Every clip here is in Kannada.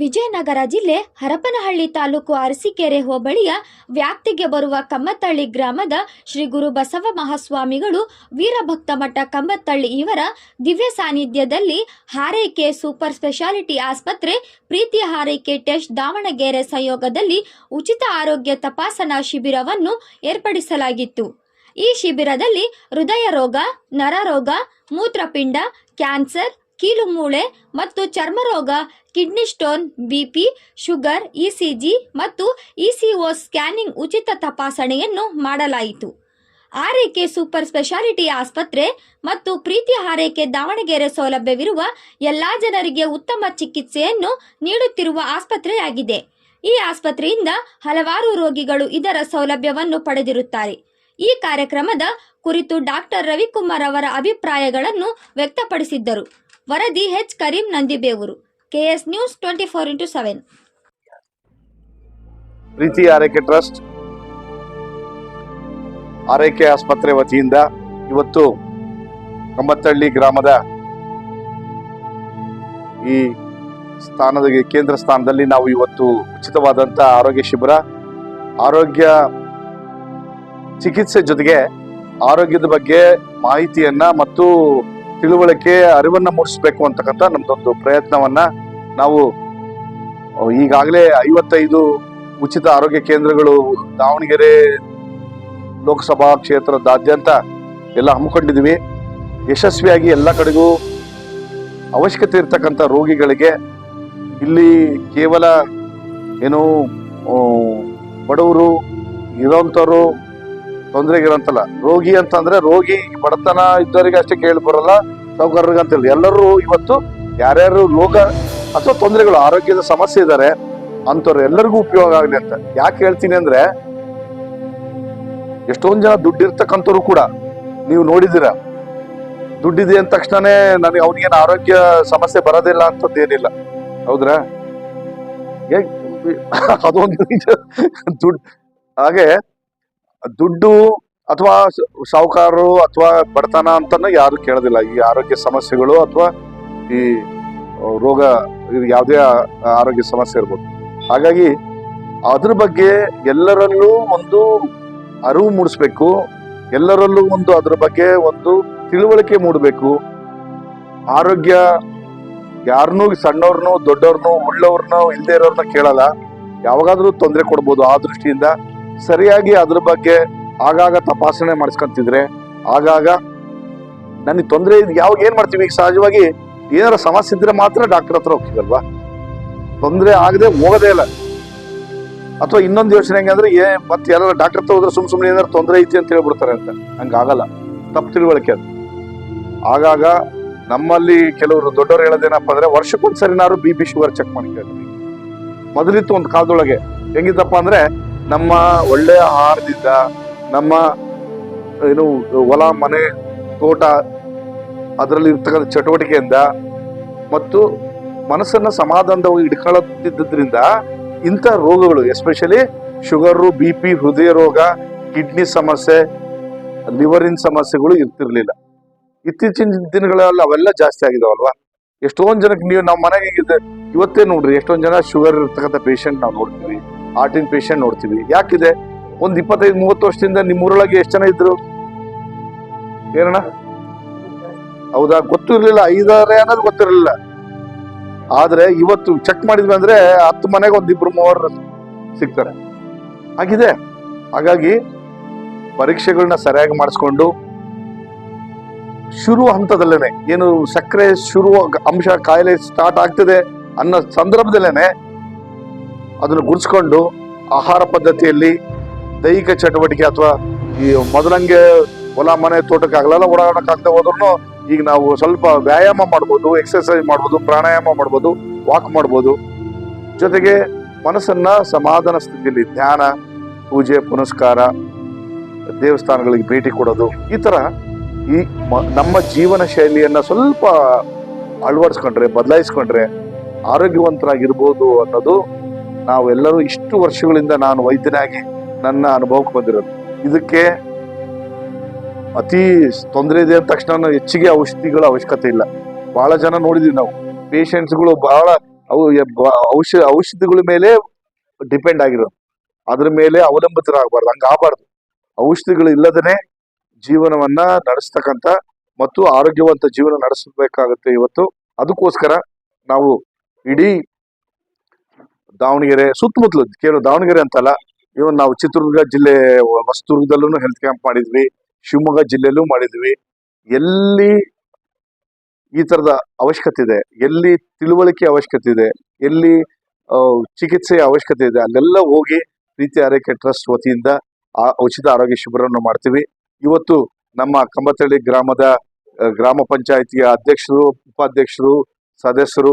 ವಿಜಯನಗರ ಜಿಲ್ಲೆ ಹರಪನಹಳ್ಳಿ ತಾಲೂಕು ಅರಸಿಕೆರೆ ಹೋಬಳಿಯ ವ್ಯಾಪ್ತಿಗೆ ಬರುವ ಕಮ್ಮತ್ತಳ್ಳಿ ಗ್ರಾಮದ ಶ್ರೀ ಗುರು ಬಸವ ಮಹಾಸ್ವಾಮಿಗಳು ವೀರಭಕ್ತ ಮಠ ಕಮ್ಮತ್ತಳ್ಳಿ ಇವರ ದಿವ್ಯ ಸಾನ್ನಿಧ್ಯದಲ್ಲಿ ಹಾರೈಕೆ ಸೂಪರ್ ಸ್ಪೆಷಾಲಿಟಿ ಆಸ್ಪತ್ರೆ ಪ್ರೀತಿ ಹಾರೈಕೆ ಟೆಸ್ಟ್ ದಾವಣಗೆರೆ ಸಂಯೋಗದಲ್ಲಿ ಉಚಿತ ಆರೋಗ್ಯ ತಪಾಸಣಾ ಶಿಬಿರವನ್ನು ಏರ್ಪಡಿಸಲಾಗಿತ್ತು. ಈ ಶಿಬಿರದಲ್ಲಿ ಹೃದಯ ರೋಗ, ನರರೋಗ, ಮೂತ್ರಪಿಂಡ, ಕ್ಯಾನ್ಸರ್ ಕೀಲುಮೂಳೆ ಮತ್ತು ಚರ್ಮರೋಗ, kidney stone BP sugar ECG ಮತ್ತು ಇಸಿಒ ಸ್ಕ್ಯಾನಿಂಗ್ ಉಚಿತ ತಪಾಸಣೆಯನ್ನು ಮಾಡಲಾಯಿತು. ಆರೈಕೆ ಸೂಪರ್ ಸ್ಪೆಷಾಲಿಟಿ ಆಸ್ಪತ್ರೆ ಮತ್ತು ಪ್ರೀತಿ ಆರೈಕೆ ದಾವಣಗೆರೆ ಸೌಲಭ್ಯವಿರುವ ಎಲ್ಲಾ ಜನರಿಗೆ ಉತ್ತಮ ಚಿಕಿತ್ಸೆಯನ್ನು ನೀಡುತ್ತಿರುವ ಆಸ್ಪತ್ರೆಯಾಗಿದೆ. ಈ ಆಸ್ಪತ್ರೆಯಿಂದ ಹಲವಾರು ರೋಗಿಗಳು ಇದರ ಸೌಲಭ್ಯವನ್ನು ಪಡೆದಿರುತ್ತಾರೆ. ಈ ಕಾರ್ಯಕ್ರಮದ ಕುರಿತು ಡಾಕ್ಟರ್ ರವಿಕುಮಾರ್ ಅವರ ಅಭಿಪ್ರಾಯಗಳನ್ನು ವ್ಯಕ್ತಪಡಿಸಿದ್ದರು. ವರದಿ H Kareem Nandibevur, KS news twenty four into seven. ಪ್ರೀತಿ ಆರೈಕೆ ಟ್ರಸ್ಟ್, ಆರೈಕೆ ಆಸ್ಪತ್ರೆ ವತಿಯಿಂದ ಇವತ್ತು ಕಂಬತ್ತಳ್ಳಿ ಗ್ರಾಮದ ಈ ಸ್ಥಾನದ ಕೇಂದ್ರ ಸ್ಥಾನದಲ್ಲಿ ನಾವು ಇವತ್ತು ಉಚಿತವಾದಂಥ ಆರೋಗ್ಯ ಶಿಬಿರ, ಆರೋಗ್ಯ ಚಿಕಿತ್ಸೆ ಜೊತೆಗೆ ಆರೋಗ್ಯದ ಬಗ್ಗೆ ಮಾಹಿತಿಯನ್ನ ಮತ್ತು ತಿಳುವಳಿಕೆ, ಅರಿವನ್ನ ಮೂಡಿಸ್ಬೇಕು ಅಂತಕ್ಕಂಥ ನಮ್ದೊಂದು ಪ್ರಯತ್ನವನ್ನ ನಾವು ಈಗಾಗಲೇ ಐವತ್ತೈದು ಉಚಿತ ಆರೋಗ್ಯ ಕೇಂದ್ರಗಳು ದಾವಣಗೆರೆ ಲೋಕಸಭಾ ಕ್ಷೇತ್ರದಾದ್ಯಂತ ಎಲ್ಲ ಹಮ್ಮಿಕೊಂಡಿದ್ವಿ ಯಶಸ್ವಿಯಾಗಿ ಎಲ್ಲ ಕಡೆಗೂ ಅವಶ್ಯಕತೆ ಇರ್ತಕ್ಕಂಥ ರೋಗಿಗಳಿಗೆ ಇಲ್ಲಿ ಕೇವಲ ಏನು ಬಡವರು, ಇರೋಂಥವ್ರು ತೊಂದರೆಗಿರೋಂತಲ್ಲ ರೋಗಿ ಅಂತಂದ್ರೆ ರೋಗಿ ಬಡತನ ಇದ್ದವರಿಗೆ ಅಷ್ಟೇ ಕೇಳಿ ಬರಲ್ಲ ಹೇಳಿ. ಎಲ್ಲರೂ ಇವತ್ತು ಯಾರ್ಯಾರು ರೋಗ ಅಥವಾ ತೊಂದರೆಗಳು ಆರೋಗ್ಯದ ಸಮಸ್ಯೆ ಇದ್ದಾರೆ ಅಂತವ್ರು ಎಲ್ಲರಿಗೂ ಉಪಯೋಗ ಆಗಲಿ ಅಂತ. ಯಾಕೆ ಹೇಳ್ತೀನಿ ಅಂದ್ರೆ, ಎಷ್ಟೊಂದು ಜನ ದುಡ್ಡಿರ್ತಕ್ಕಂಥವ್ರು ಕೂಡ ನೀವು ನೋಡಿದಿರ ದುಡ್ಡಿದೆ ಅಂದ ತಕ್ಷಣನೇ ನನಗೆ ಅವನಿಗೇನು ಆರೋಗ್ಯ ಸಮಸ್ಯೆ ಬರೋದಿಲ್ಲ ಅಂತದ್ದೇನಿಲ್ಲ. ಹೌದ್ರಾ? ಅದೊಂದು ದುಡ್ಡು, ಹಾಗೆ ದುಡ್ಡು ಅಥವಾ ಸಾಹುಕಾರರು ಅಥವಾ ಬಡತನ ಅಂತಾನು ಯಾರು ಕೇಳೋದಿಲ್ಲ. ಈ ಆರೋಗ್ಯ ಸಮಸ್ಯೆಗಳು ಅಥವಾ ಈ ರೋಗ ಯಾವುದೇ ಆರೋಗ್ಯ ಸಮಸ್ಯೆ ಇರ್ಬೋದು. ಹಾಗಾಗಿ ಅದ್ರ ಬಗ್ಗೆ ಎಲ್ಲರಲ್ಲೂ ಒಂದು ಅರಿವು ಮೂಡಿಸ್ಬೇಕು. ಎಲ್ಲರಲ್ಲೂ ಒಂದು ಅದ್ರ ಬಗ್ಗೆ ಒಂದು ತಿಳುವಳಿಕೆ ಮೂಡಬೇಕು. ಆರೋಗ್ಯ ಯಾರನ್ನೂ ಸಣ್ಣವ್ರನ್ನೂ ದೊಡ್ಡವ್ರನ್ನೂ ಉಳ್ಳವ್ರನ್ನೂ ಇಲ್ಲದೆ ಇರೋರ್ನ ಕೇಳಲ್ಲ. ಯಾವಾಗಾದ್ರೂ ತೊಂದರೆ ಕೊಡ್ಬೋದು ಆ ದೃಷ್ಟಿಯಿಂದ. ಸರಿಯಾಗಿ ಅದ್ರ ಬಗ್ಗೆ ಆಗಾಗ ತಪಾಸಣೆ ಮಾಡಿಸ್ಕೊಂತಿದ್ರೆ, ಆಗಾಗ ನನಗೆ ತೊಂದರೆ ಯಾವಾಗ ಏನು ಮಾಡ್ತೀವಿ? ಈಗ ಸಹಜವಾಗಿ ಏನಾರ ಸಮಸ್ಯೆ ಇದ್ರೆ ಮಾತ್ರ ಡಾಕ್ಟರ್ ಹತ್ರ ಹೋಗ್ತೀವಲ್ವಾ? ತೊಂದರೆ ಆಗದೆ ಹೋಗೋದೇ ಇಲ್ಲ. ಅಥವಾ ಇನ್ನೊಂದು ಯೋಚನೆ ಹೆಂಗೆ ಅಂದ್ರೆ, ಏ ಮತ್ತೆ ಯಾರು ಡಾಕ್ಟರ್ ಹತ್ರ ಹೋದ್ರೆ ಸುಮ್ ಸುಮ್ಮನೆ ಏನಾರು ತೊಂದರೆ ಐತಿ ಅಂತ ಹೇಳ್ಬಿಡ್ತಾರೆ ಅಂತ. ಹಂಗಾಗಲ್ಲ ತಪ್ಪು ತಿಳುವಳಿಕೆ ಅದು. ಆಗಾಗ ನಮ್ಮಲ್ಲಿ ಕೆಲವರು ದೊಡ್ಡವರು ಹೇಳೋದೇನಪ್ಪ ಅಂದ್ರೆ ವರ್ಷಕ್ಕೊಂದ್ಸರಿನಾರು ಬಿ ಪಿ ಶುಗರ್ ಚೆಕ್ ಮಾಡ್ಕೊಳ್ರಿ ಮೊದಲಿತ್ತು ಒಂದು ಕಾಲದೊಳಗೆ. ಹೆಂಗಿದ್ದಪ್ಪ ಅಂದ್ರೆ ನಮ್ಮ ಒಳ್ಳೆಯ ಆಹಾರದಿಂದ ನಮ್ಮ, ಏನು, ಹೊಲ, ಮನೆ, ತೋಟ, ಅದರಲ್ಲಿ ಇರ್ತಕ್ಕಂಥ ಚಟುವಟಿಕೆಯಿಂದ ಮತ್ತು ಮನಸ್ಸನ್ನ ಸಮಾಧಾನದವಾಗಿ ಇಟ್ಕೊಳ್ಳುತ್ತಿದ್ದರಿಂದ ಇಂಥ ರೋಗಗಳು ಎಸ್ಪೆಷಲಿ ಶುಗರು ಬಿ ಪಿ ಹೃದಯ ರೋಗ ಕಿಡ್ನಿ ಸಮಸ್ಯೆ, ಲಿವರಿನ ಸಮಸ್ಯೆಗಳು ಇರ್ತಿರ್ಲಿಲ್ಲ. ಇತ್ತೀಚಿನ ದಿನಗಳಲ್ಲಿ ಅವೆಲ್ಲ ಜಾಸ್ತಿ ಆಗಿದಾವಲ್ವಾ? ಎಷ್ಟೊಂದು ಜನಕ್ಕೆ ನೀವು ನಮ್ಮ ಮನೆಗೆ ಇವತ್ತೇ ನೋಡ್ರಿ, ಎಷ್ಟೊಂದು ಜನ ಶುಗರ್ ಇರ್ತಕ್ಕಂಥ ಪೇಷಂಟ್ ನಾವು ನೋಡ್ತೀವಿ. ಹಾರ್ಟಿನ ಪೇಷಂಟ್ ನೋಡ್ತೀವಿ. ಯಾಕಿದೆ? ಒಂದು ಇಪ್ಪತ್ತೈದು, ಮೂವತ್ತು ವರ್ಷದಿಂದ ನಿಮ್ಮ ಊರೊಳಗೆ ಎಷ್ಟು ಜನ ಇದ್ರು? ಏನಣ್ಣ? ಹೌದಾ? ಗೊತ್ತೂ ಇರಲಿಲ್ಲ ಐದಾರೆ ಅನ್ನೋದು ಗೊತ್ತಿರಲಿಲ್ಲ. ಆದರೆ ಇವತ್ತು ಚೆಕ್ ಮಾಡಿದ್ವಿ ಅಂದ್ರೆ ಹತ್ತು ಮನೆಗೆ ಒಂದಿಬ್ರು ಮೂವರು ಸಿಗ್ತಾರೆ. ಆಗಿದೆ. ಹಾಗಾಗಿ ಪರೀಕ್ಷೆಗಳನ್ನ ಸರಿಯಾಗಿ ಮಾಡಿಸ್ಕೊಂಡು ಶುರು ಹಂತದಲ್ಲೇನೆ. ಏನು ಸಕ್ಕರೆ ಶುರು ಅಂಶ ಕಾಯಿಲೆ ಸ್ಟಾರ್ಟ್ ಆಗ್ತದೆ ಅನ್ನೋ ಸಂದರ್ಭದಲ್ಲೇನೆ ಅದನ್ನು ಗುರ್ಸ್ಕೊಂಡು ಆಹಾರ ಪದ್ಧತಿಯಲ್ಲಿ ದೈಹಿಕ ಚಟುವಟಿಕೆ ಅಥವಾ ಈ ಮೊದಲಂಗೆ ಹೊಲ, ಮನೆ ತೋಟಕ್ಕೆ ಆಗಲೆಲ್ಲ ಓಡಾಡೋಕ್ಕಾಗದೆ ಹೋದ್ರೂ ಈಗ ನಾವು ಸ್ವಲ್ಪ ವ್ಯಾಯಾಮ ಮಾಡ್ಬೋದು ಎಕ್ಸರ್ಸೈಸ್ ಮಾಡ್ಬೋದು, ಪ್ರಾಣಾಯಾಮ ಮಾಡ್ಬೋದು ವಾಕ್ ಮಾಡ್ಬೋದು. ಜೊತೆಗೆ ಮನಸ್ಸನ್ನ ಸಮಾಧಾನ ಸ್ಥಿತಿಯಲ್ಲಿ ಧ್ಯಾನ, ಪೂಜೆ, ಪುನಸ್ಕಾರ, ದೇವಸ್ಥಾನಗಳಿಗೆ ಭೇಟಿ ಕೊಡೋದು, ಈ ತರ ಈ ನಮ್ಮ ಜೀವನ ಶೈಲಿಯನ್ನ ಸ್ವಲ್ಪ ಅಳವಡಿಸ್ಕೊಂಡ್ರೆ, ಬದಲಾಯಿಸ್ಕೊಂಡ್ರೆ ಆರೋಗ್ಯವಂತರಾಗಿರ್ಬೋದು ಅನ್ನೋದು ನಾವೆಲ್ಲರೂ ಇಷ್ಟು ವರ್ಷಗಳಿಂದ ನಾನು ವೈದ್ಯನಾಗಿ ನನ್ನ ಅನುಭವಕ್ಕೆ ಬಂದಿರೋದು. ಇದಕ್ಕೆ ಅತಿ ತೊಂದರೆ ಇದೆ ಅಂದ ತಕ್ಷಣ ಹೆಚ್ಚಿಗೆ ಔಷಧಿಗಳ ಅವಶ್ಯಕತೆ ಇಲ್ಲ. ಬಹಳ ಜನ ನೋಡಿದೀವಿ ನಾವು. ಪೇಷಂಟ್ಸ್ಗಳು ಬಹಳ ಅವು ಯ- ಔಷ ಔಷಧಿಗಳ ಮೇಲೆ ಡಿಪೆಂಡ್ ಆಗಿರೋದು. ಅದ್ರ ಮೇಲೆ ಅವಲಂಬಿತರಾಗಬಾರ್ದು. ಹಂಗ ಆಗಬಾರ್ದು. ಔಷಧಿಗಳು ಇಲ್ಲದೇ ಜೀವನವನ್ನ ನಡೆಸ್ತಕ್ಕಂಥ ಮತ್ತು ಆರೋಗ್ಯವಂತ ಜೀವನ ನಡೆಸಬೇಕಾಗುತ್ತೆ ಇವತ್ತು. ಅದಕ್ಕೋಸ್ಕರ ನಾವು ಇಡೀ ದಾವಣಗೆರೆ, ಸುತ್ತಮುತ್ತಲು ಕೇವಲ ದಾವಣಗೆರೆ ಅಂತಲ್ಲ ಇವನ್ ನಾವು ಚಿತ್ರದುರ್ಗ ಜಿಲ್ಲೆ, ಹೊಸದುರ್ಗದಲ್ಲೂ ಹೆಲ್ತ್ ಕ್ಯಾಂಪ್ ಮಾಡಿದ್ವಿ, ಶಿವಮೊಗ್ಗ ಜಿಲ್ಲೆಯಲ್ಲೂ ಮಾಡಿದ್ವಿ. ಎಲ್ಲಿ ಈ ತರದ ಅವಶ್ಯಕತೆ ಇದೆ, ಎಲ್ಲಿ ತಿಳುವಳಿಕೆ ಅವಶ್ಯಕತೆ ಇದೆ, ಎಲ್ಲಿ ಚಿಕಿತ್ಸೆಯ ಅವಶ್ಯಕತೆ ಇದೆ, ಅಲ್ಲೆಲ್ಲ ಹೋಗಿ ಪ್ರೀತಿ ಆರೈಕೆ ಟ್ರಸ್ಟ್ ವತಿಯಿಂದ ಆ, ಉಚಿತ ಆರೋಗ್ಯ ಶಿಬಿರವನ್ನು ಮಾಡ್ತೀವಿ. ಇವತ್ತು ನಮ್ಮ ಕಂಬತಳ್ಳಿ ಗ್ರಾಮದ ಗ್ರಾಮ ಪಂಚಾಯಿತಿಯ ಅಧ್ಯಕ್ಷರು, ಉಪಾಧ್ಯಕ್ಷರು, ಸದಸ್ಯರು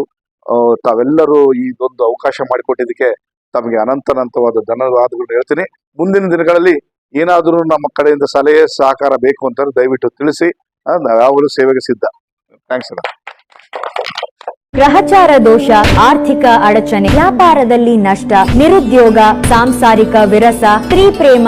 ತಾವೆಲ್ಲರೂ ಇದೊಂದು ಅವಕಾಶ ಮಾಡಿಕೊಟ್ಟಿದ್ದಕ್ಕೆ ತಮಗೆ ಅನಂತನಂತವಾದ ಧನ್ಯವಾದಗಳು ಹೇಳ್ತೀನಿ. ಮುಂದಿನ ದಿನಗಳಲ್ಲಿ ಏನಾದರೂ ನಮ್ಮ ಕಡೆಯಿಂದ ಸಲಹೆ, ಸಹಕಾರ ಬೇಕು ಅಂತ ದಯವಿಟ್ಟು ತಿಳಿಸಿ ಯಾವಾಗಲೂ ಸೇವೆಗೆ ಸಿದ್ಧ. ಥ್ಯಾಂಕ್ಸ್ ಅಣ್ಣ. ಗ್ರಹಚಾರ ದೋಷ, ಆರ್ಥಿಕ ಅಡಚಣೆ, ವ್ಯಾಪಾರದಲ್ಲಿ ನಷ್ಟ, ನಿರುದ್ಯೋಗ, ಸಾಂಸಾರಿಕ ವಿರಸ, ಸ್ತ್ರೀ ಪ್ರೇಮ